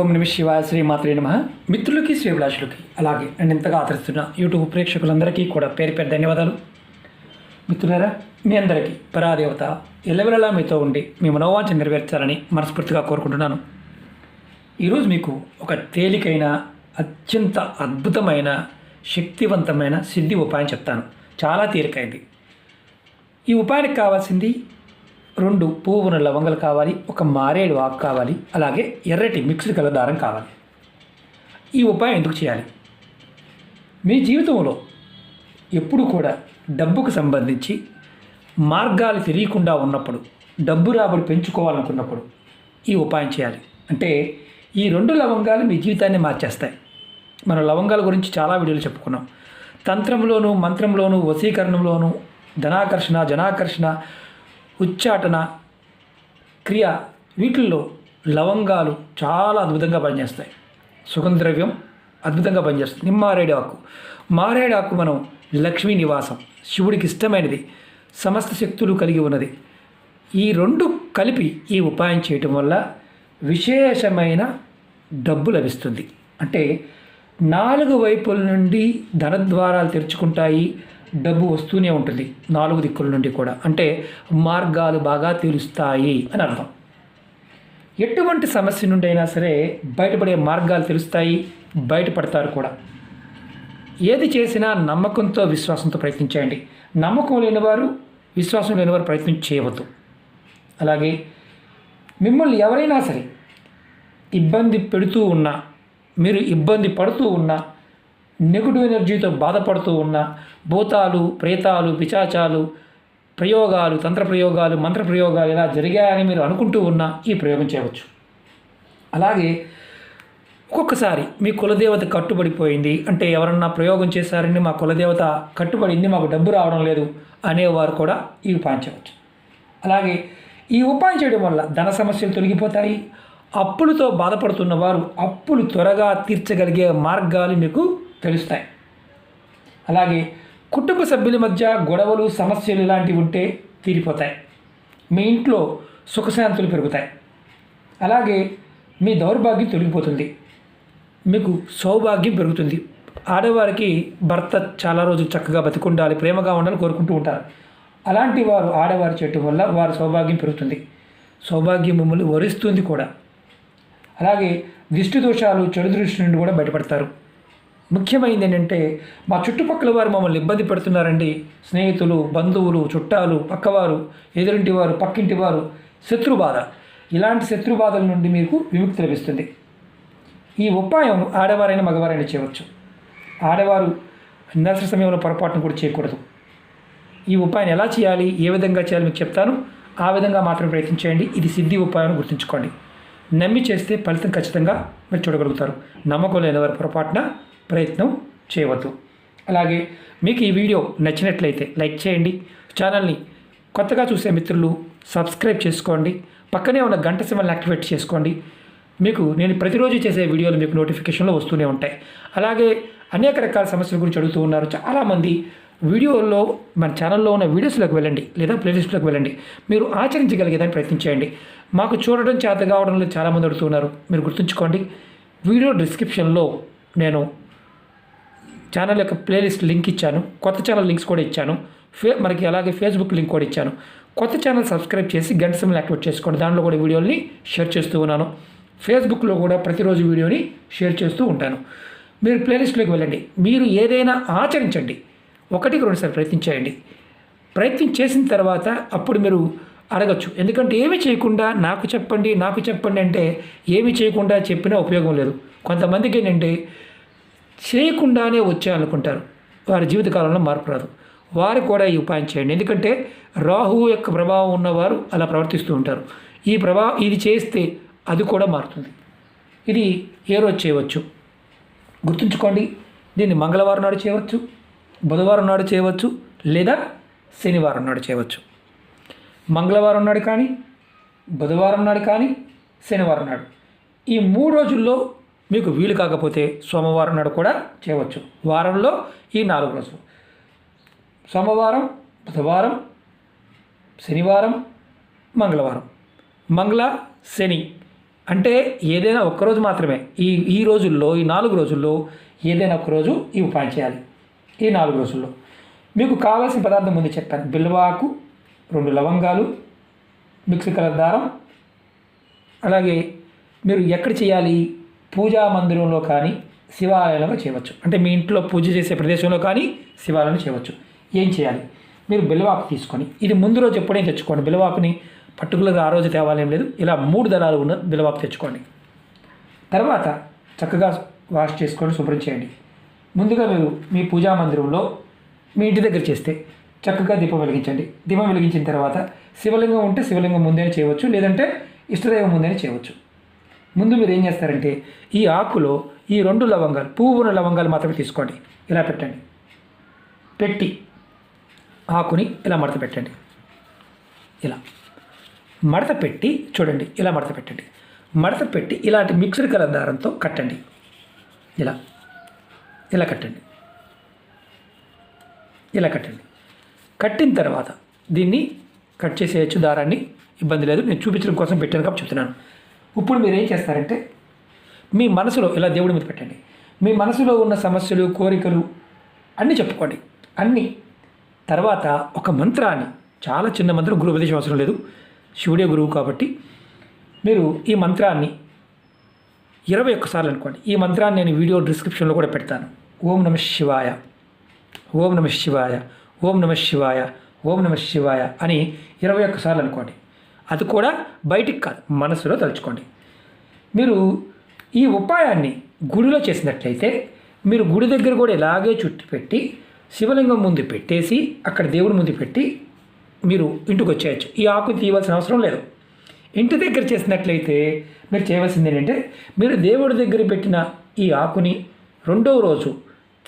ఓం నమ శివాయ శ్రీ మాత్రే నమ. మిత్రులకి శ్రీభిలాషులకి అలాగే నేను ఇంతగా ఆదరిస్తున్న యూట్యూబ్ ప్రేక్షకులందరికీ కూడా పేరు పేరు ధన్యవాదాలు. మిత్రులారా మీ అందరికీ పరాదేవత ఎల్లవెలలా మీతో ఉండి మీ మనోవాంఛ నెరవేర్చాలని మనస్ఫూర్తిగా కోరుకుంటున్నాను. ఈరోజు మీకు ఒక తేలికైన అత్యంత అద్భుతమైన శక్తివంతమైన సిద్ధి ఉపాయం చెప్తాను. చాలా తేలికైంది. ఈ ఉపాయానికి కావాల్సింది రెండు పువ్వున లవంగలు కావాలి ఒక మారేడు ఆకు కావాలి అలాగే ఎర్రటి మిక్స్డ్ కలర్ దారం కావాలి. ఈ ఉపాయం ఎందుకు చేయాలి? మీ జీవితంలో ఎప్పుడు కూడా డబ్బుకు సంబంధించి మార్గాలు తెలియకుండా ఉన్నప్పుడు డబ్బు రాబడి పెంచుకోవాలనుకున్నప్పుడు ఈ ఉపాయం చేయాలి. అంటే ఈ రెండు లవంగాలు మీ జీవితాన్ని మార్చేస్తాయి. మనం లవంగాల గురించి చాలా వీడియోలు చెప్పుకున్నాం. తంత్రంలోను మంత్రంలోను వశీకరణంలోను ధనాకర్షణ జనాకర్షణ ఉచ్చాటన క్రియ వీటిల్లో లవంగాలు చాలా అద్భుతంగా పనిచేస్తాయి. సుగంధద్రవ్యం అద్భుతంగా పనిచేస్తుంది. నిమ్మారేడు ఆకు. మారేడు ఆకు మనం లక్ష్మీ నివాసం శివుడికి ఇష్టమైనది సమస్త శక్తులు కలిగి ఉన్నది. ఈ రెండు కలిపి ఈ ఉపాయం చేయటం వల్ల విశేషమైన డబ్బు లభిస్తుంది. అంటే నాలుగు వైపుల నుండి ధనద్వారాలు తెరుచుకుంటాయి డబ్బు వస్తూనే ఉంటుంది నాలుగు దిక్కుల నుండి కూడా. అంటే మార్గాలు బాగా తెలుస్తాయి అని అర్థం. ఎటువంటి సమస్య నుండి అయినా సరే బయటపడే మార్గాలు తెలుస్తాయి బయటపడతారు కూడా. ఏది చేసినా నమ్మకంతో విశ్వాసంతో ప్రయత్నించేయండి. నమ్మకం లేనివారు విశ్వాసం లేనివారు ప్రయత్నం చేయవద్దు. అలాగే మిమ్మల్ని ఎవరైనా సరే ఇబ్బంది పెడుతూ ఉన్నా మీరు ఇబ్బంది పడుతూ ఉన్నా నెగిటివ్ ఎనర్జీతో బాధపడుతూ ఉన్న భూతాలు ప్రేతాలు పిచాచాలు ప్రయోగాలు తంత్ర ప్రయోగాలు మంత్ర ప్రయోగాలు ఇలా జరిగాయని మీరు అనుకుంటూ ఉన్నా ఈ ప్రయోగం చేయవచ్చు. అలాగే ఒక్కొక్కసారి మీ కులదేవత కట్టుబడిపోయింది అంటే ఎవరన్నా ప్రయోగం చేశారని మా కులదేవత కట్టుబడింది మాకు డబ్బు రావడం లేదు అనేవారు కూడా ఈ ఉపాయం చేయవచ్చు. అలాగే ఈ ఉపాయం చేయడం వల్ల ధన సమస్యలు తొలగిపోతాయి. అప్పులతో బాధపడుతున్న వారు అప్పులు త్వరగా తీర్చగలిగే మార్గాలు మీకు తెలుస్తాయి. అలాగే కుటుంబ సభ్యుల మధ్య గొడవలు సమస్యలు ఇలాంటివి ఉంటే తీరిపోతాయి. మీ ఇంట్లో సుఖశాంతులు పెరుగుతాయి. అలాగే మీ దౌర్భాగ్యం తొలగిపోతుంది. మీకు సౌభాగ్యం పెరుగుతుంది. ఆడవారికి భర్త చాలా రోజులు చక్కగా బతికుండాలి ప్రేమగా ఉండాలని కోరుకుంటూ ఉంటారు. అలాంటి వారు ఆడవారు చేయటం వల్ల వారి సౌభాగ్యం పెరుగుతుంది. సౌభాగ్యం మిమ్మల్ని వరిస్తుంది కూడా. అలాగే దిష్టి దోషాలు చెడు దృష్టి నుండి కూడా బయటపడతారు. ముఖ్యమైనది ఏంటంటే మా చుట్టుపక్కల వారు మమ్మల్ని ఇబ్బంది పెడుతున్నారండి. స్నేహితులు బంధువులు చుట్టాలు పక్కవారు ఎదురింటి వారు పక్కింటి వారు శత్రు బాధ. ఇలాంటి శత్రు బాధల నుండి మీకు విముక్తి లభిస్తుంది. ఈ ఉపాయం ఆడవారైనా మగవారైనా చేయవచ్చు. ఆడవారు నిరాశ్ర సమయంలో పొరపాటును కూడా చేయకూడదు. ఈ ఉపాయం ఎలా చేయాలి? ఏ విధంగా చేయాలి మీకు చెప్తాను. ఆ విధంగా మాత్రం ప్రయత్నించేయండి ఇది సిద్ధి ఉపాయం గుర్తుంచుకోండి. నమ్మి చేస్తే ఫలితం ఖచ్చితంగా మీరు చూడగలుగుతారు. నమ్మకం లేని వారి పొరపాటున ప్రయత్నం చేయవద్దు. అలాగే మీకు ఈ వీడియో నచ్చినట్లయితే లైక్ చేయండి. ఛానల్ని కొత్తగా చూసే మిత్రులు సబ్స్క్రైబ్ చేసుకోండి. పక్కనే ఉన్న గంట సిమ్మల్ని యాక్టివేట్ చేసుకోండి. మీకు నేను ప్రతిరోజు చేసే వీడియోలు మీకు నోటిఫికేషన్లో వస్తూనే ఉంటాయి. అలాగే అనేక రకాల సమస్యల గురించి అడుగుతూ ఉన్నారు. చాలామంది వీడియోలో మన ఛానల్లో ఉన్న వీడియోస్లోకి వెళ్ళండి లేదా ప్లేలిస్ట్లోకి వెళ్ళండి. మీరు ఆచరించగలిగేదాన్ని ప్రయత్నించేయండి మాకు చూడడం చేత కావడంలో చాలామంది అడుగుతున్నారు మీరు గుర్తుంచుకోండి వీడియో డిస్క్రిప్షన్లో నేను ఛానల్ యొక్క ప్లేలిస్ట్ లింక్ ఇచ్చాను. కొత్త ఛానల్ లింక్స్ కూడా ఇచ్చాను. ఫే మనకి అలాగే ఫేస్బుక్ లింక్ కూడా ఇచ్చాను. కొత్త ఛానల్ సబ్స్క్రైబ్ చేసి గంట సమయం యాక్టివేట్ చేసుకోండి. దాంట్లో కూడా వీడియోని షేర్ చేస్తూ ఉన్నాను. ఫేస్బుక్లో కూడా ప్రతిరోజు వీడియోని షేర్ చేస్తూ ఉంటాను. మీరు ప్లేలిస్ట్లోకి వెళ్ళండి. మీరు ఏదైనా ఆచరించండి. ఒకటికి రెండుసార్లు ప్రయత్నించేయండి ప్రయత్నం చేసిన తర్వాత అప్పుడు మీరు అడగచ్చు. ఎందుకంటే ఏమి చేయకుండా నాకు చెప్పండి నాకు చెప్పండి అంటే ఏమి చేయకుండా చెప్పినా ఉపయోగం లేదు. కొంతమందికి ఏంటంటే చేయకుండానే వచ్చాయనుకుంటారు. వారి జీవితకాలంలో మార్పు రాదు. వారు కూడా ఈ ఉపాయం చేయండి. ఎందుకంటే రాహువు యొక్క ప్రభావం ఉన్నవారు అలా ప్రవర్తిస్తూ ఉంటారు. ఈ ప్రభావం ఇది చేస్తే అది కూడా మారుతుంది. ఇది ఏ రోజు చేయవచ్చు? గుర్తుంచుకోండి. దీన్ని మంగళవారం నాడు చేయవచ్చు బుధవారం నాడు చేయవచ్చు లేదా శనివారం నాడు చేయవచ్చు. మంగళవారం నాడు కానీ బుధవారం నాడు కానీ శనివారం నాడు. ఈ మూడు రోజుల్లో మీకు వీలు కాకపోతే సోమవారం నాడు కూడా చేయవచ్చు. వారంలో ఈ నాలుగు రోజులు. సోమవారం బుధవారం శనివారం మంగళవారం. మంగళ శని అంటే ఏదైనా ఒక్కరోజు మాత్రమే. ఈ ఈ రోజుల్లో ఈ నాలుగు రోజుల్లో ఏదైనా ఒక్కరోజు ఈ ఉపాయం చేయాలి. ఈ నాలుగు రోజుల్లో. మీకు కావాల్సిన పదార్థం ముందు చెప్పాను. బిల్వాకు రెండు లవంగాలు మిక్సీ కలర్ దారం అలాగే మీరు ఎక్కడ చేయాలి? పూజా మందిరంలో కానీ శివాలయంలో చేయవచ్చు. అంటే మీ ఇంట్లో పూజ చేసే ప్రదేశంలో కానీ శివాలయంలో చేయవచ్చు. ఏం చేయాలి? మీరు బిల్వాకు తీసుకొని ఇది ముందు రోజు ఎప్పుడైనా తెచ్చుకోండి. బిల్వాకుని పర్టికులర్గా ఆ రోజు తేవాలేం లేదు. ఇలా మూడు దళాలు ఉన్న బిల్వాకు తెచ్చుకోండి. తర్వాత చక్కగా వాష్ చేసుకొని శుభ్రం చేయండి. ముందుగా మీరు మీ పూజా మందిరంలో మీ ఇంటి దగ్గర చేస్తే చక్కగా దీపం వెలిగించండి. దీపం వెలిగించిన తర్వాత శివలింగం ఉంటే శివలింగం ముందే చేయవచ్చు. లేదంటే ఇష్టదైవం ముందే చేయవచ్చు. ముందు మీరు ఏం చేస్తారంటే ఈ ఆకులో ఈ రెండు లవంగాలు పువ్వు ఉన్న లవంగాలు మాత్రమే తీసుకోండి. ఇలా పెట్టండి. పెట్టి ఆకుని ఇలా మడత పెట్టండి. ఇలా. మడత పెట్టి చూడండి ఇలా మడత పెట్టండి. మడత పెట్టి ఇలాంటి మిక్స్డ్ కలర్ దారంతో కట్టండి. ఇలా. ఇలా కట్టండి. ఇలా కట్టండి. కట్టిన తర్వాత దీన్ని కట్ చేసేయచ్చు దారాన్ని. ఇబ్బంది లేదు. నేను చూపించడం కోసం పెట్టాను కాబట్టి చెప్తున్నాను. ఇప్పుడు మీరు ఏం చేస్తారంటే మీ మనసులో ఇలా దేవుడి మీద పెట్టండి మీ మనసులో ఉన్న సమస్యలు కోరికలు అన్నీ చెప్పుకోండి. అన్నీ తర్వాత ఒక మంత్రాన్ని చాలా చిన్న మంత్రం గురు ఉపదేశం అవసరం లేదు శివుడే గురువు కాబట్టి మీరు ఈ మంత్రాన్ని ఇరవై ఒక్కసార్లు అనుకోండి. ఈ మంత్రాన్ని నేను వీడియో డిస్క్రిప్షన్లో కూడా పెడతాను. ఓం నమ శివాయ ఓం నమ శివాయ ఓం నమ శివాయ ఓం నమ శివాయ అని ఇరవై ఒక్కసార్లు అనుకోండి. అది కూడా బయటికి కాదు మనసులో తలుచుకోండి. మీరు ఈ ఉపాయాన్ని గుడిలో చేసినట్లయితే మీరు గుడి దగ్గర కూడా ఇలాగే చుట్టి పెట్టి శివలింగం ముందు పెట్టేసి అక్కడ దేవుడి ముందు పెట్టి మీరు ఇంటికి వచ్చేయచ్చు. ఈ ఆకు తీయవలసిన అవసరం లేదు. ఇంటి దగ్గర చేసినట్లయితే మీరు చేయవలసింది ఏంటంటే మీరు దేవుడి దగ్గర పెట్టిన ఈ ఆకుని రెండవ రోజు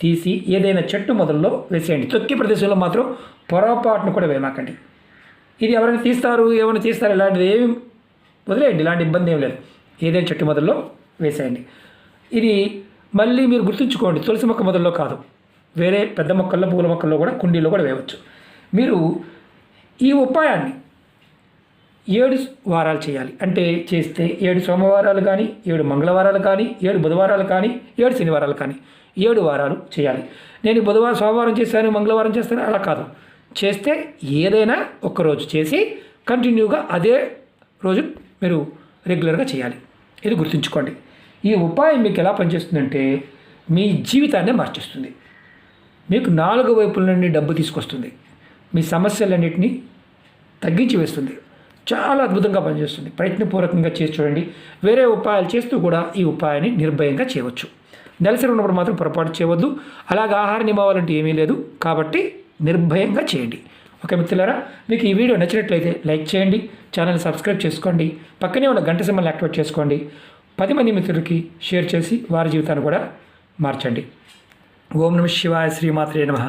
తీసి ఏదైనా చెట్టు మొదల్లో వేసేయండి. తొక్కి ప్రదేశంలో మాత్రం పొరపాటును కూడా వేమాకండి ఇది ఎవరైనా తీస్తారు ఏమైనా తీస్తారు ఇలాంటిది ఏమి వదిలేయండి ఇలాంటి ఇబ్బంది ఏం లేదు. ఏదైనా చెట్టు మొదల్లో వేసేయండి. ఇది మళ్ళీ మీరు గుర్తుంచుకోండి తులసి మొక్క మొదల్లో కాదు వేరే పెద్ద మొక్కల్లో పూల మొక్కల్లో కూడా కుండీలో కూడా వేయవచ్చు. మీరు ఈ ఉపాయాన్ని ఏడు వారాలు చేయాలి. అంటే చేస్తే ఏడు సోమవారాలు కానీ ఏడు మంగళవారాలు కానీ ఏడు బుధవారాలు కానీ ఏడు శనివారాలు కానీ ఏడు వారాలు చేయాలి. నేను బుధవారం సోమవారం చేశాను మంగళవారం చేస్తాను అలా కాదు. చేస్తే ఏదైనా ఒక్కరోజు చేసి కంటిన్యూగా అదే రోజు మీరు రెగ్యులర్గా చేయాలి. ఇది గుర్తుంచుకోండి. ఈ ఉపాయం మీకు ఎలా పనిచేస్తుందంటే మీ జీవితాన్నే మార్చేస్తుంది. మీకు నాలుగు వైపుల నుండి డబ్బు తీసుకొస్తుంది. మీ సమస్యలన్నింటినీ తగ్గించి వేస్తుంది. చాలా అద్భుతంగా పనిచేస్తుంది. ప్రయత్నపూర్వకంగా చేసి చూడండి. వేరే ఉపాయాలు చేస్తూ కూడా ఈ ఉపాయాన్ని నిర్భయంగా చేయవచ్చు. నెలసరి ఉన్నప్పుడు మాత్రం పొరపాటు చేయవద్దు. అలాగే ఆహార ఇవ్వాలంటే ఏమీ లేదు. కాబట్టి నిర్భయంగా చేయండి. ఓకే మిత్రులారా మీకు ఈ వీడియో నచ్చినట్లయితే లైక్ చేయండి ఛానల్ సబ్స్క్రైబ్ చేసుకోండి పక్కనే ఉన్న గంట సింబల్ని యాక్టివేట్ చేసుకోండి పది మంది మిత్రులకి షేర్ చేసి వారి జీవితాన్ని కూడా మార్చండి. ఓం నమ శివాయ శ్రీమాత్రే నమ.